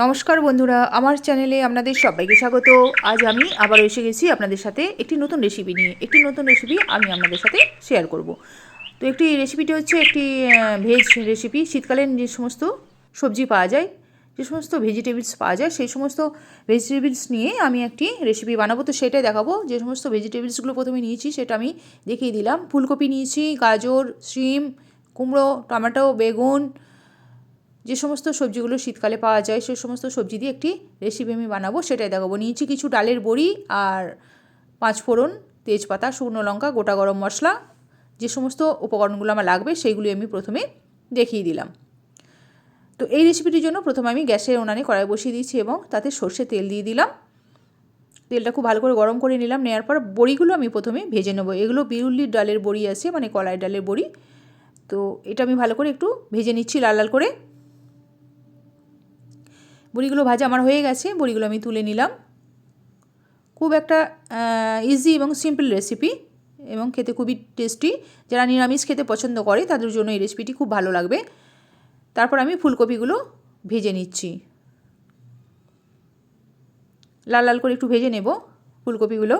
নমস্কার বন্ধুরা, আমার চ্যানেলে আপনাদের সবাইকে স্বাগত। আজ আমি আবার এসে গেছি আপনাদের সাথে একটি নতুন রেসিপি নিয়ে। একটি নতুন রেসিপি আমি আপনাদের সাথে শেয়ার করব। তো একটি রেসিপিটি হচ্ছে একটি ভেজ রেসিপি শীতকালীন যে সমস্ত সবজি পাওয়া যায়, যে সমস্ত ভেজিটেবলস পাওয়া যায়, সেই সমস্ত ভেজিটেবলস নিয়ে আমি একটি রেসিপি বানাবো। তো সেটাই দেখাবো। যে সমস্ত ভেজিটেবলসগুলো প্রথমে নিয়েছি, সেটা আমি দেখিয়ে দিলাম। ফুলকপি নিয়েছি, গাজর, শিম, কুমড়ো, টমেটো, বেগুন যে সমস্ত সবজিগুলো শীতকালে পাওয়া যায় সেই সমস্ত সবজি দিয়ে একটি রেসিপি আমি বানাবো, সেটাই দেখাবো। নিয়েছি কিছু ডালের বড়ি আর পাঁচ ফোড়ন, তেজপাতা, শুকনো লঙ্কা, গোটা গরম মশলা, যে সমস্ত উপকরণগুলো আমার লাগবে সেইগুলি আমি প্রথমে দেখিয়ে দিলাম। তো এই রেসিপিটির জন্য প্রথমে আমি গ্যাসের উনানে কড়াই বসিয়ে দিয়েছি এবং তাতে সর্ষে তেল দিয়ে দিলাম। তেলটা খুব ভালো করে গরম করে নিলাম নেওয়ার পর বড়িগুলো আমি প্রথমে ভেজে নেব। এগুলো বিরুল্লির ডালের বড়ি আছে মানে কলাই ডালের বড়ি। তো এটা আমি ভালো করে একটু ভেজে নিচ্ছি লাল লাল করে। বড়িগুলো ভাজা আমার হয়ে গেছে, বড়িগুলো আমি তুলে নিলাম। খুব একটা ইজি এবং সিম্পল রেসিপি এবং খেতে খুবই টেস্টি যারা নিরামিষ খেতে পছন্দ করে, তাদের জন্য এই রেসিপিটি খুব ভালো লাগবে। তারপর আমি ফুলকপিগুলো ভেজে নিচ্ছি। লাল লাল করে একটু ভেজে নেব ফুলকপিগুলো।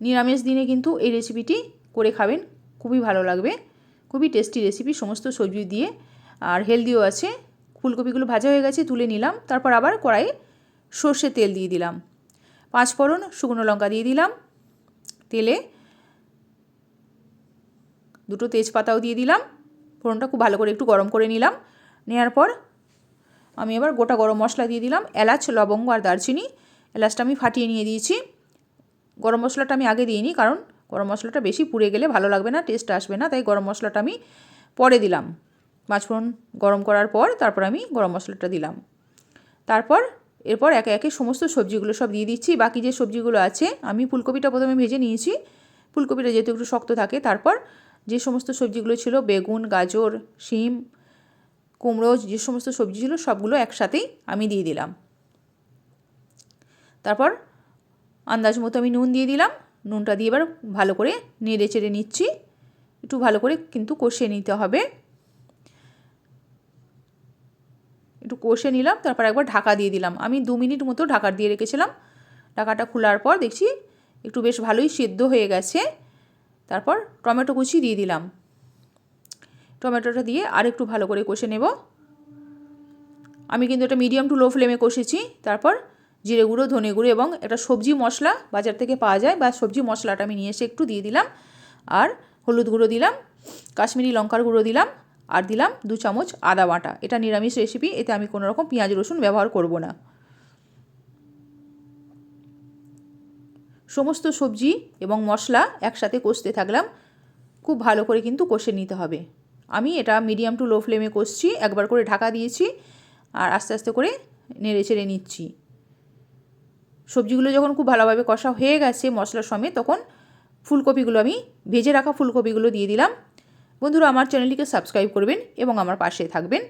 নিরামিষ দিনে কিন্তু এই রেসিপিটি করে খাবেন, খুবই ভালো লাগবে। খুবই টেস্টি রেসিপি সমস্ত সবজি দিয়ে। আর হেলদিও আছে। ফুলকপিগুলো ভাজা হয়ে গেছে, তুলে নিলাম। তারপর আবার কড়াইয়ে সর্ষে তেল দিয়ে দিলাম। পাঁচ ফোড়ন শুকনো লঙ্কা দিয়ে দিলাম। তেলে দুটো তেজপাতাও দিয়ে দিলাম। ফোড়নটা খুব ভালো করে একটু গরম করে নিলাম। নেওয়ার পর আমি এবার গোটা গরম মশলা দিয়ে দিলাম। এলাচ, লবঙ্গ আর দারচিনি। এলাচটা আমি ফাটিয়ে নিয়ে দিয়েছি। গরম মশলাটা আমি আগে দিইনি, কারণ গরম মশলাটা বেশি পুড়ে গেলে ভালো লাগবে না, টেস্ট আসবে না, তাই গরম মশলাটা আমি পরে দিলাম। পাঁচফোড়ন গরম করার পর তারপর আমি গরম মশলাটা দিলাম। তারপর এরপর একে একে সমস্ত সবজিগুলো সব দিয়ে দিচ্ছি। বাকি যে সবজিগুলো আছে, আমি ফুলকপিটা প্রথমে ভেজে নিয়েছি। ফুলকপিটা যেহেতু একটু শক্ত থাকে, তারপর যে সমস্ত সবজিগুলো ছিল, বেগুন, গাজর, শিম, কুমড়ো, যে সমস্ত সবজি ছিল, সবগুলো একসাথেই আমি দিয়ে দিলাম। তারপর আন্দাজ মতো আমি নুন দিয়ে দিলাম। নুনটা দিয়ে এবার ভালো করে নেড়ে চেড়ে নিচ্ছি। একটু ভালো করে কিন্তু কষিয়ে নিতে হবে। একটু কষে নিলাম, তারপর একবার ঢাকা দিয়ে দিলাম। আমি দু মিনিট মতো ঢাকা দিয়ে রেখেছিলাম। ঢাকাটা খোলার পর দেখছি একটু বেশ ভালোই সেদ্ধ হয়ে গেছে। তারপর টমেটো কুচি দিয়ে দিলাম। টমেটোটা দিয়ে আর একটু ভালো করে কষে নেব। আমি কিন্তু এটা মিডিয়াম টু লো ফ্লেমে কষেছি। তারপর জিরে গুঁড়ো, ধনে গুঁড়ো এবং একটা সবজি মশলা বাজার থেকে পাওয়া যায় বা সবজি মশলাটা আমি নিয়ে এসে একটু দিয়ে দিলাম। আর হলুদ গুঁড়ো দিলাম, কাশ্মীরি লঙ্কার গুঁড়ো দিলাম। আর দিলাম দু চামচ আদা বাটা। এটা নিরামিষ রেসিপি এতে আমি কোনো রকম পেঁয়াজ, রসুন ব্যবহার করব না। সমস্ত সবজি এবং মশলা একসাথে কষতে থাকলাম। খুব ভালো করে কিন্তু কষে নিতে হবে। আমি এটা মিডিয়াম টু লো ফ্লেমে কষছি, একবার করে ঢাকা দিয়েছি আর আস্তে আস্তে করে নেড়ে চেড়ে নিচ্ছি। সবজিগুলো যখন খুব ভালোভাবে কষা হয়ে গেছে মশলা সমেত তখন ফুলকপিগুলো আমি, ভেজে রাখা ফুলকপিগুলো দিয়ে দিলাম। বন্ধুরা, আমার চ্যানেলটিকে সাবস্ক্রাইব করবেন এবং আমার পাশে থাকবেন।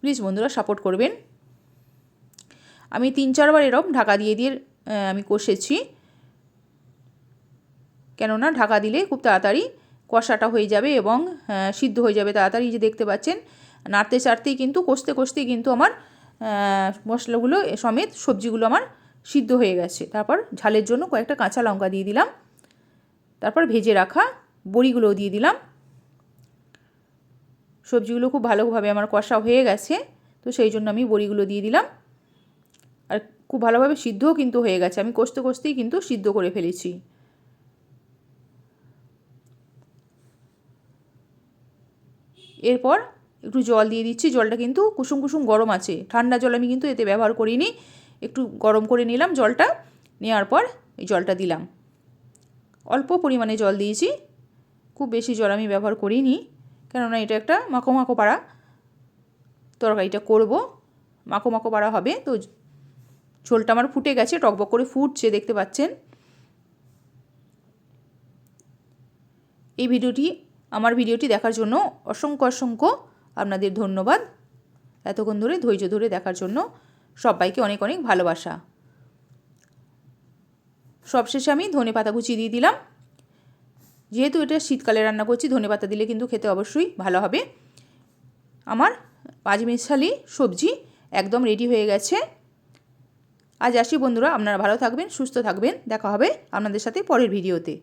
প্লিজ বন্ধুরা, সাপোর্ট করবেন। আমি তিন চারবার এরকম ঢাকা দিয়ে দিয়ে আমি কষেছি। কেননা ঢাকা দিলে খুব তাড়াতাড়ি কষাটা হয়ে যাবে এবং সিদ্ধ হয়ে যাবে তাড়াতাড়ি যে দেখতে পাচ্ছেন, নাড়তে চাড়তেই কিন্তু, কষতে কষতেই কিন্তু আমার মশলাগুলো সমেত সবজিগুলো আমার সিদ্ধ হয়ে গেছে। তারপর ঝালের জন্য কয়েকটা কাঁচা লঙ্কা দিয়ে দিলাম। তারপর ভেজে রাখা বড়িগুলোও দিয়ে দিলাম। সবজিগুলো খুব ভালোভাবে আমার কষা হয়ে গেছে, তো সেই জন্য আমি বড়িগুলো দিয়ে দিলাম। আর খুব ভালোভাবে সিদ্ধও কিন্তু হয়ে গেছে, আমি কষতে কষতেই কিন্তু সিদ্ধ করে ফেলেছি। এরপর একটু জল দিয়ে দিচ্ছি, জলটা কিন্তু কুসুম কুসুম গরম আছে, ঠান্ডা জল আমি কিন্তু এতে ব্যবহার করিনি, একটু গরম করে নিলাম জলটা, নেওয়ার পর এই জলটা দিলাম। অল্প পরিমাণে জল দিয়েছি খুব বেশি জল আমি ব্যবহার করিনি, কেননা এটা একটা মাখো মাখো পাড়া। তরকারিটা করব, মাখো মাখো পাড়া হবে, তো ঝোলটা আমার ফুটে গেছে, টকবক করে ফুটছে, দেখতে পাচ্ছেন। এই ভিডিওটি, আমার ভিডিওটি দেখার জন্য অসংখ্য অসংখ্য আপনাদের ধন্যবাদ। এতক্ষণ ধরে, ধৈর্য ধরে দেখার জন্য সবাইকে অনেক অনেক ভালোবাসা। সবশেষে আমি ধনে পাতা কুচি দিয়ে দিলাম। যেহেতু এটা শীতকালে রান্না করছি, ধনে পাতা দিলে কিন্তু খেতে অবশ্যই ভালো হবে। আমার পাঁচমিশালি সবজি একদম রেডি হয়ে গেছে। আজ আসি বন্ধুরা, আপনারা ভালো থাকবেন, সুস্থ থাকবেন। দেখা হবে আপনাদের সাথে পরের ভিডিওতে